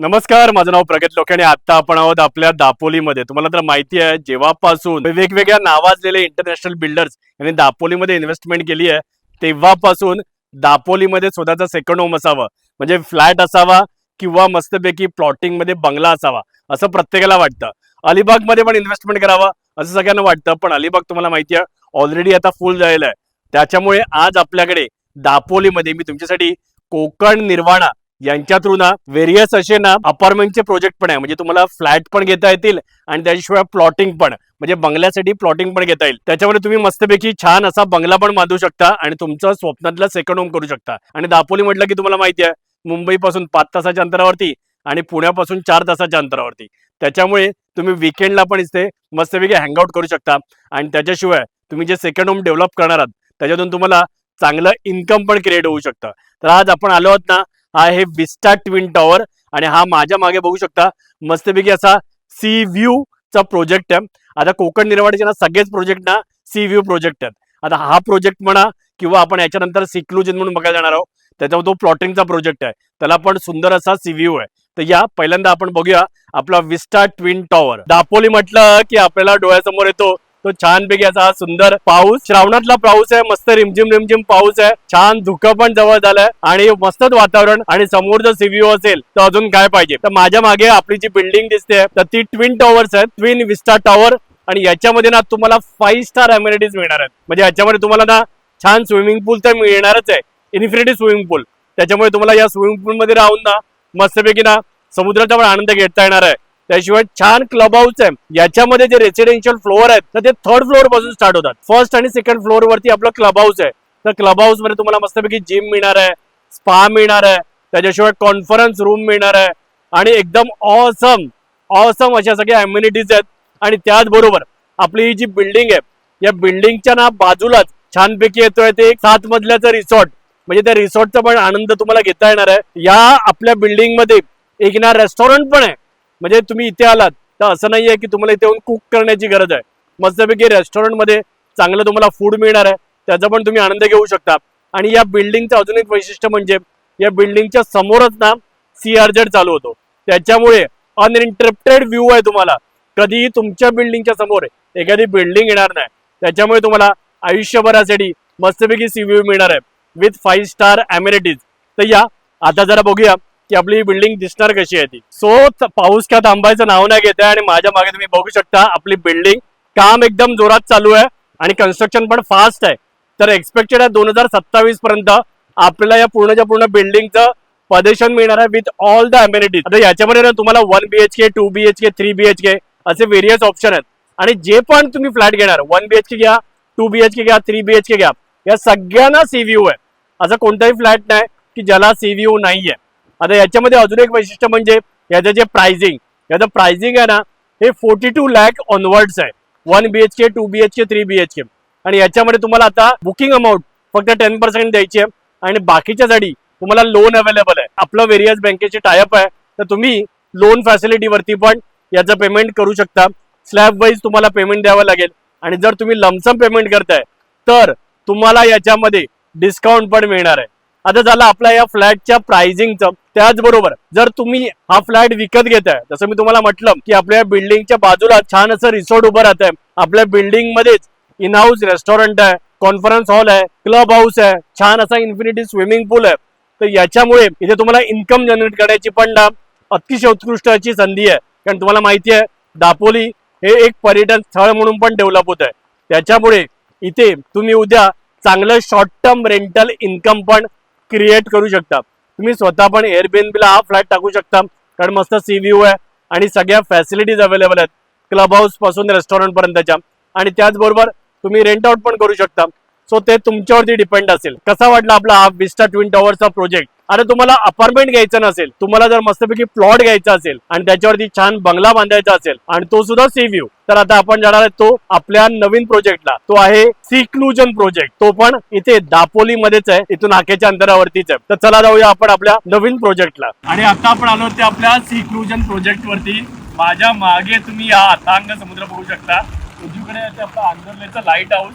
नमस्कार माझं नाव प्रगत लोक आणि आता आपण आहोत आपल्या दापोलीमध्ये. तुम्हाला तर माहिती आहे जेव्हापासून वेगवेगळ्या नावाजलेले इंटरनॅशनल बिल्डर्स यांनी दापोलीमध्ये इन्व्हेस्टमेंट केली आहे तेव्हापासून दापोलीमध्ये स्वतःचा सेकंड होम असावा. म्हणजे फ्लॅट असावा किंवा मस्तपैकी प्लॉटिंगमध्ये बंगला असावा असं प्रत्येकाला वाटतं. अलिबागमध्ये पण इन्व्हेस्टमेंट करावं असं सगळ्यांना वाटतं पण अलिबाग तुम्हाला माहिती आहे ऑलरेडी आता फुल झालेलं आहे. त्याच्यामुळे आज आपल्याकडे दापोलीमध्ये मी तुमच्यासाठी कोकण निर्वाणा यांच्या थ्रू ना व्हेरियस असे ना अपार्टमेंटचे प्रोजेक्ट पण आहे. म्हणजे तुम्हाला फ्लॅट पण घेता येतील आणि त्याच्याशिवाय प्लॉटिंग पण. म्हणजे बंगल्यासाठी प्लॉटिंग पण घेता येईल. त्याच्यामध्ये तुम्ही मस्तपैकी छान असा बंगला पण बांधू शकता आणि तुमचं स्वप्नातला सेकंड होम करू शकता. आणि दापोली म्हटलं की तुम्हाला माहिती आहे मुंबईपासून पाच तासाच्या अंतरावरती आणि पुण्यापासून चार तासाच्या अंतरावरती. त्याच्यामुळे तुम्ही विकेंडला पण इथे मस्तपैकी हँगआउट करू शकता. आणि त्याच्याशिवाय तुम्ही जे सेकंड होम डेव्हलप करणार आहात त्याच्यातून तुम्हाला चांगलं इन्कम पण क्रिएट होऊ शकतं. तर आज आपण आलो आहोत ना हा आहे विस्टा ट्विन टॉवर आणि हा माझ्या मागे बघू शकता मस्तपैकी असा सी व्ह्यू चा प्रोजेक्ट आहे. आता कोकण निर्वाडीचे ना सगळेच प्रोजेक्ट ना सी व्ह्यू प्रोजेक्ट आहेत. आता हा प्रोजेक्ट म्हणा किंवा आपण याच्यानंतर सिक्लुजन म्हणून बघायला जाणार आहोत त्याच्यावर तो प्लॉटिंगचा प्रोजेक्ट आहे. त्याला पण सुंदर असा सी व्ह्यू आहे. तर या पहिल्यांदा आपण बघूया आपला विस्टा ट्विन टॉवर दापोली म्हटलं की आपल्याला डोळ्यासमोर येतो. तो छानपैकी असा हा सुंदर पाऊस. श्रावणातला पाऊस आहे मस्त रिमझिम रिमझिम पाऊस आहे. छान धुकं पण जवळ झालंय आणि मस्तच वातावरण आणि समोर जर सीव्ह्यू असेल तर अजून काय पाहिजे? तर माझ्या मागे आपली जी बिल्डिंग दिसते तर ती ट्विन टॉवर्स आहेत. ट्विन विस्टा टॉवर आणि याच्यामध्ये ना तुम्हाला फाईव्ह स्टार अम्युनिटीज मिळणार आहेत. म्हणजे याच्यामध्ये तुम्हाला ना छान स्विमिंग पूल तर मिळणारच आहे. इन्फिनिटी स्विमिंग पूल त्याच्यामुळे तुम्हाला या स्विमिंग पूल मध्ये राहून ना मस्तपैकी ना समुद्राचा पण आनंद घेता येणार आहे. त्याशिवाय छान क्लब हाऊस आहे. याच्यामध्ये जे रेसिडेन्शियल फ्लोअर आहेत तर ते थर्ड फ्लोअरपासून स्टार्ट होतात. फर्स्ट आणि सेकंड फ्लोअर वरती आपलं क्लब हाऊस आहे. तर क्लब हाऊसमध्ये तुम्हाला मस्तपैकी जिम मिळणार आहे स्पा मिळणार आहे त्याच्याशिवाय कॉन्फरन्स रूम मिळणार आहे. आणि एकदम ऑसम ऑसम अशा सगळ्या अम्युनिटीज आहेत. आणि त्याचबरोबर आपली ही जी बिल्डिंग आहे या बिल्डिंगच्या ना बाजूलाच छानपैकी येतोय ते एक सात मजल्याचं रिसॉर्ट म्हणजे त्या रिसॉर्टचा पण आनंद तुम्हाला घेता येणार आहे. या आपल्या बिल्डिंगमध्ये एक ना रेस्टॉरंट पण आहे. म्हणजे तुम्ही इथे आलात तर असं नाही आहे की तुम्हाला इथे येऊन कुक करण्याची गरज आहे. मस्तपैकी रेस्टॉरंटमध्ये चांगलं तुम्हाला फूड मिळणार आहे त्याचा पण तुम्ही आनंद घेऊ शकता. आणि या बिल्डिंगचं अजून एक वैशिष्ट्य म्हणजे या बिल्डिंगच्या समोरच ना सीआरजेड चालू होतो. त्याच्यामुळे अनइंटरप्टेड व्ह्यू आहे तुम्हाला. कधीही तुमच्या बिल्डिंगच्या समोर एखादी बिल्डिंग येणार नाही. त्याच्यामुळे तुम्हाला आयुष्यभरासाठी मस्तपैकी सी व्ह्यू मिळणार आहे. विथ फाईव्ह स्टार अम्युनिटीज तर या आता जरा बघूया. की आपली बिल्डिंग दिसणार कशी आहे ती? सो पाऊस का थांबायचं नाव नाही घेत आहे आणि माझ्या मागे तुम्ही बघू शकता आपली बिल्डिंग काम एकदम जोरात चालू आहे आणि कन्स्ट्रक्शन पण फास्ट आहे. तर एक्सपेक्टेड आहे दोन हजार सत्तावीस पर्यंत आपल्याला या पूर्णच्या पूर्ण बिल्डिंगचं पदेशन मिळणार आहे विथ ऑल द अम्युनिटीज आता याच्यामध्ये ना तुम्हाला one BHK two BHK three BHK असे व्हेरियस ऑप्शन आहेत. आणि जे पण तुम्ही फ्लॅट घेणार वन बीएचके घ्या टू बीएचके घ्या थ्री बीएचके घ्या या सगळ्यांना सी व्ह्यू आहे. असा कोणताही फ्लॅट नाही की ज्याला सी व्ह्यू नाहीये. आता याच्यामध्ये अजून एक वैशिष्ट्य म्हणजे याचं जे प्रायझिंग याचं प्रायझिंग आहे ना हे फोर्टी टू लॅक ऑनवर्ड्स आहे one BHK two B H K three BHK आणि याच्यामध्ये तुम्हाला आता बुकिंग अमाऊंट फक्त टेन पर्सेंट द्यायची आहे. आणि बाकीच्यासाठी तुम्हाला लोन अवेलेबल आहे. आपलं व्हेरियस बँकेचे टायअप आहे. तर तुम्ही लोन फॅसिलिटीवरती पण याचं पेमेंट करू शकता. स्लॅब वाईज तुम्हाला पेमेंट द्यावं लागेल. आणि जर तुम्ही लमसम पेमेंट करताय तर तुम्हाला याच्यामध्ये डिस्काउंट पण मिळणार आहे. आता झालं आपल्या या फ्लॅटच्या प्राइसिंगचं. त्याचबरोबर जर तुम्ही हा फ्लॅट विकत घेताय जसं मी तुम्हाला म्हटलं की आपल्या बिल्डिंगच्या बाजूला छान असं रिसॉर्ट उभं राहत आहे आपल्या बिल्डिंग मध्येच इन हाऊस रेस्टॉरंट आहे कॉन्फरन्स हॉल आहे क्लब हाऊस आहे छान असा इन्फिनिटी स्विमिंग पूल आहे. तर याच्यामुळे इथे तुम्हाला इन्कम जनरेट करायची पण ना अतिशय उत्कृष्ट अशी संधी आहे. कारण तुम्हाला माहिती आहे दापोली हे एक पर्यटन स्थळ म्हणून पण डेव्हलप होत आहे त्याच्यामुळे इथे तुम्ही उद्या चांगलं शॉर्ट टर्म रेंटल इन्कम पण क्रिएट करू शकता. तुम्ही स्वतः पण एअरबीएनबीला हा फ्लॅट टाकू शकता. कारण मस्त सी व्ह्यू आहे आणि सगळ्या फॅसिलिटीज अवेलेबल आहेत. क्लब हाऊसपासून रेस्टॉरंट पर्यंतच्या. आणि त्याचबरोबर तुम्ही रेंट आउट पण करू शकता. सो ते तुमच्यावरती डिपेंड असेल. कसा वाटला आपला हा विस्टा ट्विन टॉवरचा प्रोजेक्ट आणि तुम्हाला अपार्टमेंट घ्यायचं नसेल तुम्हाला जर मस्तपैकी प्लॉट घ्यायचा असेल आणि त्याच्यावरती छान बंगला बांधायचा असेल आणि तो सुद्धा सी व्ह्यू तर आता आपण जाणार आहे तो आपल्या नवीन प्रोजेक्टला तो आहे सिक्लुजन प्रोजेक्ट तो पण इथे दापोली मध्येच आहे इथून हाकेच्या अंतरावरतीच आहे. तर चला जाऊया आपण आपल्या नवीन प्रोजेक्टला आणि आता आपण आलो ते आपल्या सिक्लुजन प्रोजेक्ट वरती. माझ्या मागे तुम्ही हा अथांग समुद्र बघू शकता. उजवीकडे आपला आंदोलनाचं लाइट हाऊस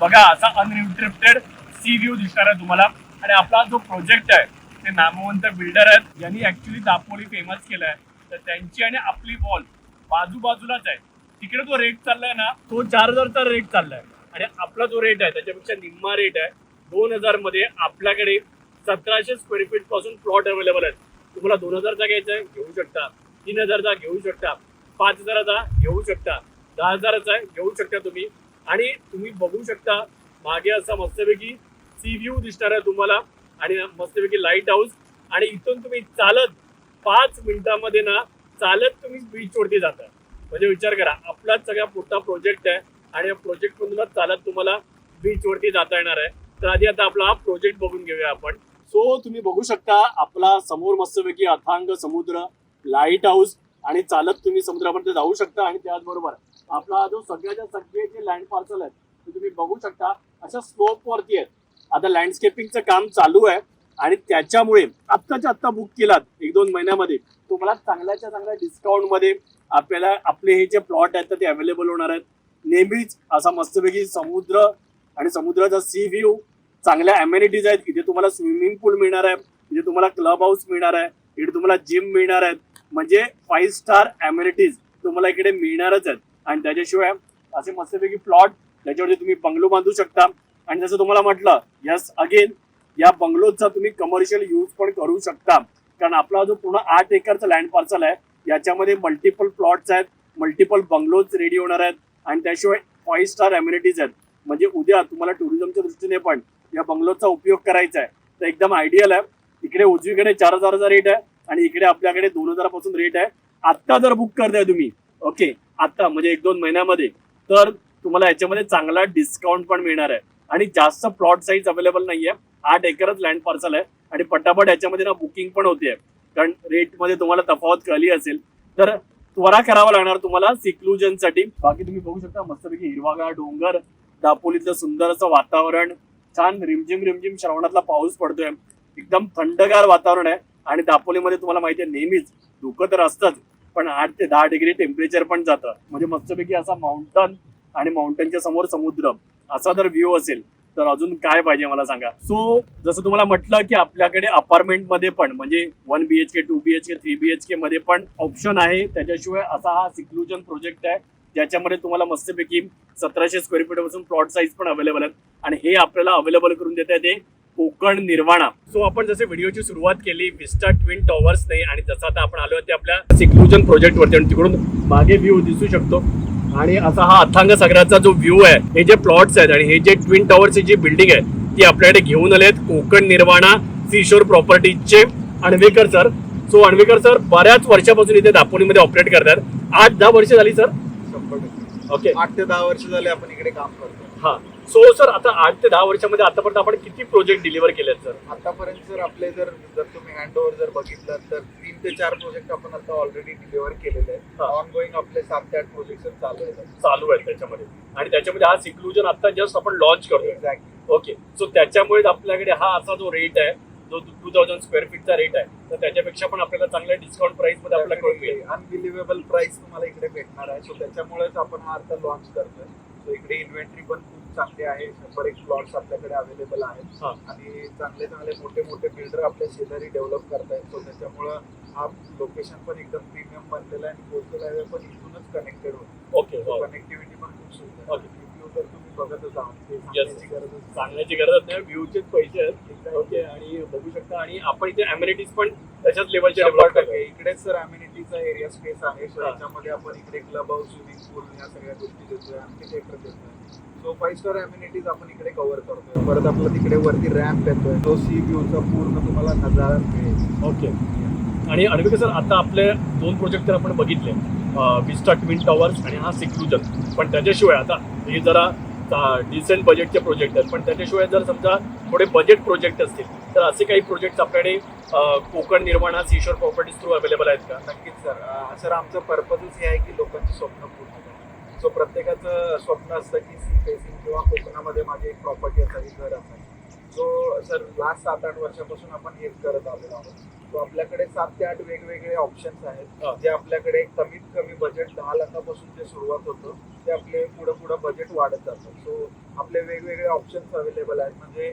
बघा असा अनइंटरप्टेड सी व्ह्यू दिसणार आहे तुम्हाला. आणि आपला जो प्रोजेक्ट आहे ते नामवंत बिल्डर आहेत यांनी ऍक्च्युली दापोली फेमस केलाय तर त्यांची आणि आपली वॉल बाजूबाजूलाच आहे. तिकडे जो रेट चाललाय ना तो चार हजारचा रेट चाललाय. आणि आपला जो रेट आहे त्याच्यापेक्षा निम्मा रेट आहे. दोन हजारमध्ये आपल्याकडे सतराशे स्क्वेअर फीटपासून प्लॉट अवेलेबल आहेत. तुम्हाला दोन हजारचा घ्यायचा आहे घेऊ शकता. तीन हजारचा घेऊ शकता. पाच हजाराचा घेऊ शकता. दहा हजाराचा घेऊ शकता तुम्ही. आणि तुम्ही बघू शकता मागे असा मस्तपैकी सी व्ह्यू दिसणार आहे तुम्हाला. आणि मस्तपैकी लाइट हाऊस आणि इथून तुम्ही चालत पाच मिनिटामध्ये ना चालत तुम्ही बीच वरती जाता म्हणजे विचार करा आपलाच सगळा मोठा प्रोजेक्ट आहे. आणि या प्रोजेक्ट मधूनच चालत तुम्हाला बीच वरती जाता येणार आहे. तर आधी आता आपला हा प्रोजेक्ट बघून घेऊया आपण. सो तुम्ही बघू शकता आपला समोर मस्तपैकी अथांग समुद्र लाइट हाऊस आणि चालत तुम्ही समुद्रापर्यंत जाऊ शकता. आणि त्याचबरोबर आपला जो सगळ्याच्या सगळे जे लँड पार्सल आहेत ते तुम्ही बघू शकता अशा स्लोप वरती आहेत. आता लँडस्केपिंगचं काम चालू आहे आणि त्याच्यामुळे आत्ताच्या आत्ता बुक केलात एक दोन महिन्यामध्ये तुम्हाला चांगल्याच्या चांगल्या डिस्काउंटमध्ये आपल्याला आपले हे जे प्लॉट आहेत तर ते अवेलेबल होणार आहेत. नेहमीच असा मस्तपैकी समुद्र आणि समुद्राचा सी व्ह्यू चांगल्या अमेनिटीज आहेत. इथे तुम्हाला स्विमिंग पूल मिळणार आहे इथे तुम्हाला क्लब हाऊस मिळणार आहे इथे तुम्हाला जिम मिळणार आहेत. म्हणजे फाईव्ह स्टार अमेनिटीज तुम्हाला इकडे मिळणारच आहेत. आणि त्याच्याशिवाय असे मस्तपैकी प्लॉट त्याच्यावरती तुम्ही बंगलो बांधू शकता. आणि जसं तुम्हाला म्हटलं यस अगेन या बंगलोजचा तुम्ही कमर्शियल यूज पण करू शकता. कारण आपला जो पूर्ण आठ एकरचा लँड पार्सल आहे याच्यामध्ये मल्टिपल प्लॉट्स आहेत मल्टिपल बंगलोज रेडी होणार आहेत आणि त्याशिवाय फाईव्ह स्टार अम्युनिटीज आहेत. म्हणजे उद्या तुम्हाला टुरिझमच्या दृष्टीने पण या बंगलोजचा उपयोग करायचा आहे. तर एकदम आयडियल आहे. इकडे उजवीकडे चार हजाराचा रेट आहे आणि इकडे आपल्याकडे दोन हजारापासून रेट आहे. आत्ता जर बुक करताय तुम्ही ओके आत्ता म्हणजे एक दोन महिन्यामध्ये तर तुम्हाला याच्यामध्ये चांगला डिस्काउंट पण मिळणार आहे. आणि जास्त प्लॉट साईज अवेलेबल नाहीये. आठ एकरच लँड पार्सल आहे. आणि पटापट याच्यामध्ये ना बुकिंग पण होते कारण रेटमध्ये तुम्हाला तफावत कळली असेल. तर त्वरा करावा लागणार तुम्हाला सिक्लुजनसाठी. बाकी तुम्ही बघू शकता मस्तपैकी हिरवागार डोंगर दापोलीतलं सुंदर असं वातावरण. छान रिमझिम रिमझिम श्रावणातला पाऊस पडतोय. एकदम थंडगार वातावरण आहे. आणि दापोलीमध्ये तुम्हाला माहिती आहे नेहमीच धुकं तर असतंच. पण आठ ते दहा डिग्री टेम्परेचर पण जातं. म्हणजे मस्तपैकी असा माउंटन आणि माउंटनच्या समोर समुद्र. असा जर व्ह्यू असेल तर अजून काय पाहिजे मला सांगा? सो जसं तुम्हाला म्हटलं की आपल्याकडे अपार्टमेंटमध्ये पण म्हणजे one BHK two B H K three B H K मध्ये पण ऑप्शन आहे. त्याच्याशिवाय असा हा सिक्लुजन प्रोजेक्ट आहे ज्याच्यामध्ये तुम्हाला मस्तपैकी सतराशे स्क्वेअर फीटपासून प्लॉट साईज पण अवेलेबल आहेत. आणि हे आपल्याला अवेलेबल करून देत आहे ते कोकण निर्वाणा. सो आपण जसे व्हिडिओची सुरुवात केली विस्टा ट्विन टॉवर्स नाही आणि जसं आता आपण आलो ते आपल्या सिक्लुजन प्रोजेक्ट वरती आणि तिकडून मागे व्ह्यू दिसू शकतो. आणि असा हा अथांग सागराचा जो व्ह्यू आहे हे जे प्लॉट्स आहेत आणि हे जे ट्विन टॉवरची जी बिल्डिंग आहे ती आपल्याकडे घेऊन आले आहेत Konkan Nirvana seashore प्रॉपर्टीजचे Anvekar sir so Anvekar sir बऱ्याच वर्षापासून इथे दापोलीमध्ये ऑपरेट करतात. आठ दहा वर्ष झाली सर ओके आठ ते दहा वर्ष झाले आपण इकडे काम करतो हा. सो सर आता आठ ते दहा वर्षामध्ये आतापर्यंत आपण किती प्रोजेक्ट डिलिव्हर केलेत सर आतापर्यंत जर आपले जर जर तुम्ही हँड ओव्हर जर बघितलं तर तीन ते चार प्रोजेक्ट आपण आता ऑलरेडी डिलिव्हर केलेले आहेत. हा. ऑन गोईंग आपले सात ते आठ प्रोजेक्ट चालू आहेत. चालू आहेत त्याच्यामध्ये. आणि त्याच्यामध्ये हा सिक्लुजन आता जस्ट आपण लॉन्च करतोय. एक्झॅक्टली ओके सो त्याच्यामुळे आपल्याकडे हा असा जो रेट आहे जो टू थाउजंड स्क्वेअर फीटचा रेट आहे तर त्याच्यापेक्षा पण आपल्याला चांगल्या डिस्काउंट प्राइसमध्ये आपल्याला कळून मिळेल. अनबिलिव्हेबल प्राइस तुम्हाला इकडे भेटणार आहे. सो त्याच्यामुळेच आपण हा आता लॉन्च करतोय. सो इकडे इन्व्हेंटरी पण खूप चांगली आहे शंभर एक प्लॉट्स आपल्याकडे अवेलेबल आहेत. आणि चांगले चांगले मोठे मोठे बिल्डर आपल्या शेजारी डेव्हलप करतायत. सो त्याच्यामुळं हा लोकेशन पण एकदम प्रीमियम बनलेला आहे आणि कोस्टल हायवे पण इथूनच कनेक्टेड होतो. ओके कनेक्टिव्हिटी पण खूप सुंदर तर तुम्ही बघतच आहात. सांगण्याची गरज नाही. व्ह्यूचेच पैसे आहेत. ओके आणि बघू शकता. आणि आपण इथे अम्युनिटीज पण त्याच्याच लेवलचे डेव्हलप. करतोय. इकडेच सर अम्युनिटीचा एरिया स्पेस आहे. सो हा. याच्यामध्ये आपण इकडे क्लब हाऊस स्विमिंग पूल या सगळ्या गोष्टी देतोय. आमचे थिएटर देतोय. सो फाईव्ह स्टार अम्युनिटीज आपण इकडे कव्हर करतोय. परत आपला तिकडे वरती रॅम्प येतोय. तो सी व्ह्यूचा पूर्ण तुम्हाला नजारा मिळेल. ओके आणि अडविके सर आता आपले दोन प्रोजेक्ट तर आपण बघितले. विस्टा ट्विन टॉवर्स आणि हा सिक्लुजन पण त्याच्याशिवाय आता हे जरा डिसेंट बजेटचे प्रोजेक्ट आहेत. पण त्याच्याशिवाय जर समजा थोडे बजेट प्रोजेक्ट असतील तर असे काही प्रोजेक्ट आपल्याकडे कोकण निर्माण हा सीशोर प्रॉपर्टीज थ्रू अवेलेबल आहेत का? नक्कीच सर सर आमचं पर्पजच हे आहे की लोकांची स्वप्न पूर्ण सो प्रत्येकाचं स्वप्न असतं की सी फेसिंग किंवा कोकणामध्ये माझी एक प्रॉपर्टी असावी घर असावी. सो सर लास्ट सात आठ वर्षापासून आपण हेच करत आलेलो आहोत. सो आपल्याकडे सात ते आठ वेगवेगळे ऑप्शन्स हा. आहेत जे आपल्याकडे कमीत कमी बजेट दहा लाखापासून जे सुरुवात होतं ते आपले पुढं पुढं बजेट वाढत जातं. सो आपले वेगवेगळे ऑप्शन्स अवेलेबल आहेत. म्हणजे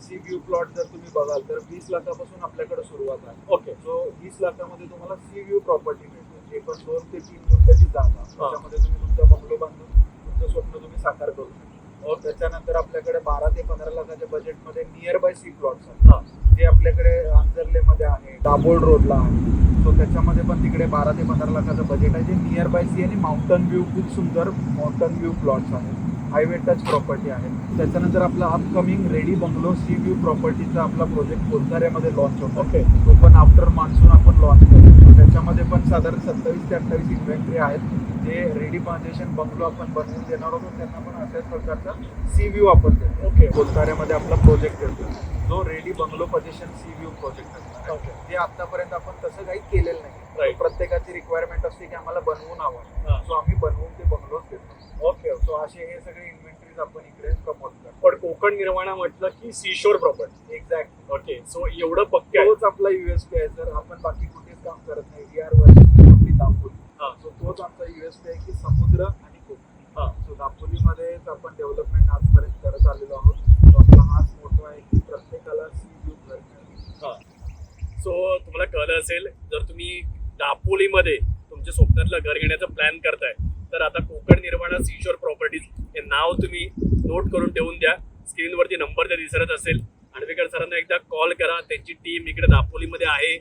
सी व्ह्यू प्लॉट जर तुम्ही बघाल तर वीस लाखापासून आपल्याकडे सुरुवात आहे. ओके. जो वीस लाखामध्ये तुम्हाला सी व्ह्यू प्रॉपर्टी मिळते. जे पण दोन ते तीन गुंठ्याची जागा त्याच्यामध्ये तुम्ही तुमचा बंगलो बांधून तुमचं स्वप्न तुम्ही साकार करू त्याच्यानंतर आपल्याकडे बारा ते पंधरा लाखाच्या बजेटमध्ये नियर बाय सी प्लॉट्स. आहेत जे आपल्याकडे आंजर्लेमध्ये आहे दाभोळ रोडला आहे. सो त्याच्यामध्ये पण तिकडे बारा ते पंधरा लाखाचं बजेट आहे. जे नियर बाय सी आणि माउंटन व्ह्यू खूप सुंदर माउंटन व्ह्यू प्लॉट्स आहेत. हायवे टच प्रॉपर्टी आहे. त्याच्यानंतर आपला upcoming ready bungalow sea view प्रॉपर्टीचा आपला प्रोजेक्ट बोलताऱ्यामध्ये लॉन्च होतो. ओके तो पण आफ्टर मान्सून आपण लॉन्च करू. So त्याच्यामध्ये पण साधारण सत्तावीस ते अठ्ठावीस इन्व्हेंटरी आहेत. जे रेडी फाउंडेशन बंगलो आपण बनवून देणार आहोत त्यांना पण अशाच प्रकारचा सी व्ह्यू आपण देतो ओके बोलताऱ्यामध्ये आपला प्रोजेक्ट येतो जो ready bungalow position sea view project okay जे आतापर्यंत आपण तसं काही केलेलं नाही. प्रत्येकाची रिक्वायरमेंट असते की आम्हाला बनवून. हवं सो आम्ही बनवून ते बंगलोज देतो ओके सो असे हे सगळे इन्व्हेंटरीज आपण इकडे प्रमोट करतो पण कोकण निर्माणा म्हटलं की seashore property exact okay so एवढं पक्के तोच आपला युएसपी आहे. सर आपण बाकी कुठेच काम करत नाही वी आर वर्किंग आपली दापोली हा. सो तोच आमचा आहे की समुद्र आणि कोकण सो दापोलीमध्येच आपण डेव्हलपमेंट आजपर्यंत करत आलेलो आहोत. आपला हाच मोठो आहे की प्रत्येकाला सी व्ह्यू घर सो तुम्हाला कळलं असेल जर तुम्ही दापोलीमध्ये तुमच्या स्वप्नातलं घर घेण्याचा प्लॅन करताय तर आता कोकण निर्माणा सीशोर प्रॉपर्टीज हे नाव तुम्ही नोट करून ठेवून द्या. स्क्रीनवरती नंबर ते दिसत असेल. आणवेकर सरांना एकदा कॉल करा. त्यांची टीम इकडे दापोलीमध्ये आहे.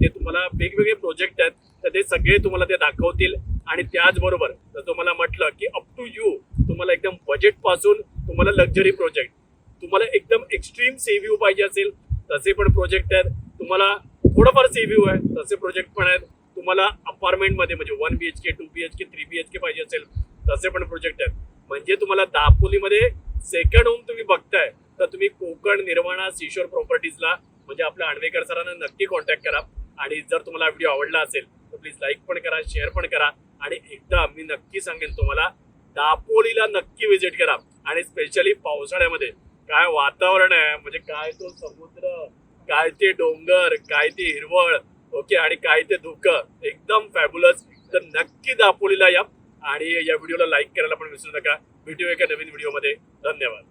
ते तुम्हाला वेगवेगळे प्रोजेक्ट आहेत. तर ते सगळे तुम्हाला ते दाखवतील. आणि त्याचबरोबर जर तुम्हाला म्हटलं की अप टू यू तुम्हाला एकदम बजेटपासून तुम्हाला लक्झरी प्रोजेक्ट तुम्हाला एकदम एक्स्ट्रीम सी व्ह्यू पाहिजे असेल तसे पण प्रोजेक्ट आहेत. तुम्हाला थोडंफार सी व्ह्यू आहे तसे प्रोजेक्ट पण आहेत. तुम्हाला अपार्टमेंटमध्ये म्हणजे one B H K two B H K three B H K पाहिजे असेल तसे पण प्रोजेक्ट आहेत. म्हणजे तुम्हाला दापोलीमध्ये सेकंड होम तुम्ही बघताय तर तुम्ही कोकण निर्वाणा सिशोर प्रॉपर्टीजला म्हणजे आपल्या आणवेकर सरांना नक्की कॉन्टॅक्ट करा. आणि जर तुम्हाला व्हिडिओ आवडला असेल तर प्लीज लाईक पण करा शेअर पण करा. आणि एकदा मी नक्की सांगेन तुम्हाला दापोलीला नक्की व्हिजिट करा. आणि स्पेशली पावसाळ्यामध्ये काय वातावरण आहे म्हणजे काय तो समुद्र काय ते डोंगर काय ते हिरवळ ओके आणि काय ते धुकं एकदम फॅब्युलस तर नक्की दापोलीला या. आणि या व्हिडिओला लाईक करायला पण विसरू नका. भेटू एका नवीन व्हिडिओमध्ये धन्यवाद.